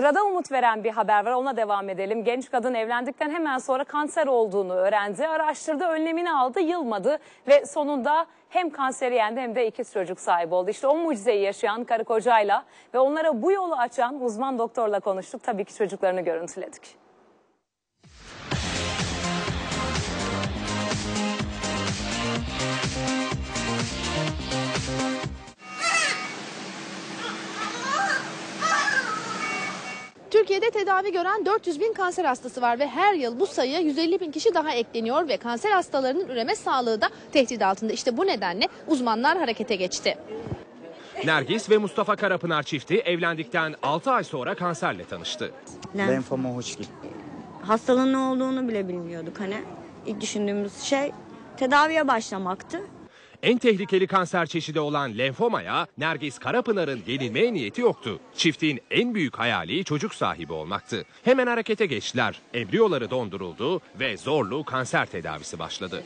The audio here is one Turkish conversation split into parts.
Sırada umut veren bir haber var ona devam edelim. Genç kadın evlendikten hemen sonra kanser olduğunu öğrendi. Araştırdı, önlemini aldı, yılmadı ve sonunda hem kanseri yendi hem de ikiz çocuk sahibi oldu. İşte o mucizeyi yaşayan karı kocayla ve onlara bu yolu açan uzman doktorla konuştuk. Tabii ki çocuklarını görüntüledik. Türkiye'de tedavi gören 400 bin kanser hastası var ve her yıl bu sayıya 150 bin kişi daha ekleniyor ve kanser hastalarının üreme sağlığı da tehdit altında. İşte bu nedenle uzmanlar harekete geçti. Nergis ve Mustafa Karapınar çifti evlendikten 6 ay sonra kanserle tanıştı. Lenf Lenfoma Hodgkin. hastalığın ne olduğunu bile bilmiyorduk hani. İlk düşündüğümüz şey tedaviye başlamaktı. En tehlikeli kanser çeşidi olan lenfomaya Nergis Karapınar'ın yenilmeye niyeti yoktu. Çiftin en büyük hayali çocuk sahibi olmaktı. Hemen harekete geçtiler. Embriyoları donduruldu ve zorlu kanser tedavisi başladı.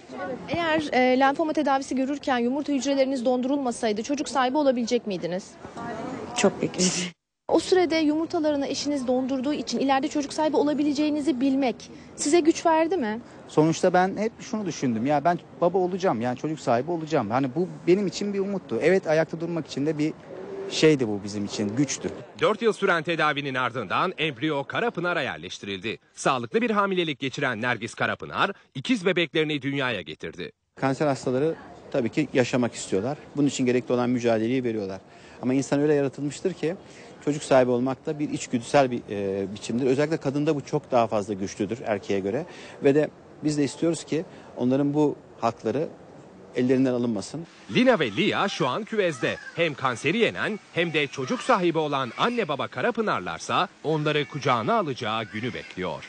Eğer e, lenfoma tedavisi görürken yumurta hücreleriniz dondurulmasaydı çocuk sahibi olabilecek miydiniz? Çok risk. O sürede yumurtalarını eşiniz dondurduğu için ileride çocuk sahibi olabileceğinizi bilmek size güç verdi mi? Sonuçta ben hep şunu düşündüm. Ya ben baba olacağım. Yani çocuk sahibi olacağım. Hani bu benim için bir umuttu. Evet ayakta durmak için de bir şeydi bu bizim için. Güçtü. 4 yıl süren tedavinin ardından embriyo Karapınar'a yerleştirildi. Sağlıklı bir hamilelik geçiren Nergis Karapınar ikiz bebeklerini dünyaya getirdi. Kanser hastaları tabii ki yaşamak istiyorlar. Bunun için gerekli olan mücadeleyi veriyorlar. Ama insan öyle yaratılmıştır ki çocuk sahibi olmak da bir içgüdüsel bir e, biçimdir. Özellikle kadında bu çok daha fazla güçlüdür erkeğe göre. Ve de biz de istiyoruz ki onların bu hakları ellerinden alınmasın. Lina ve Lia şu an küvezde. Hem kanseri yenen hem de çocuk sahibi olan anne baba Karapınarlarsa onları kucağına alacağı günü bekliyor.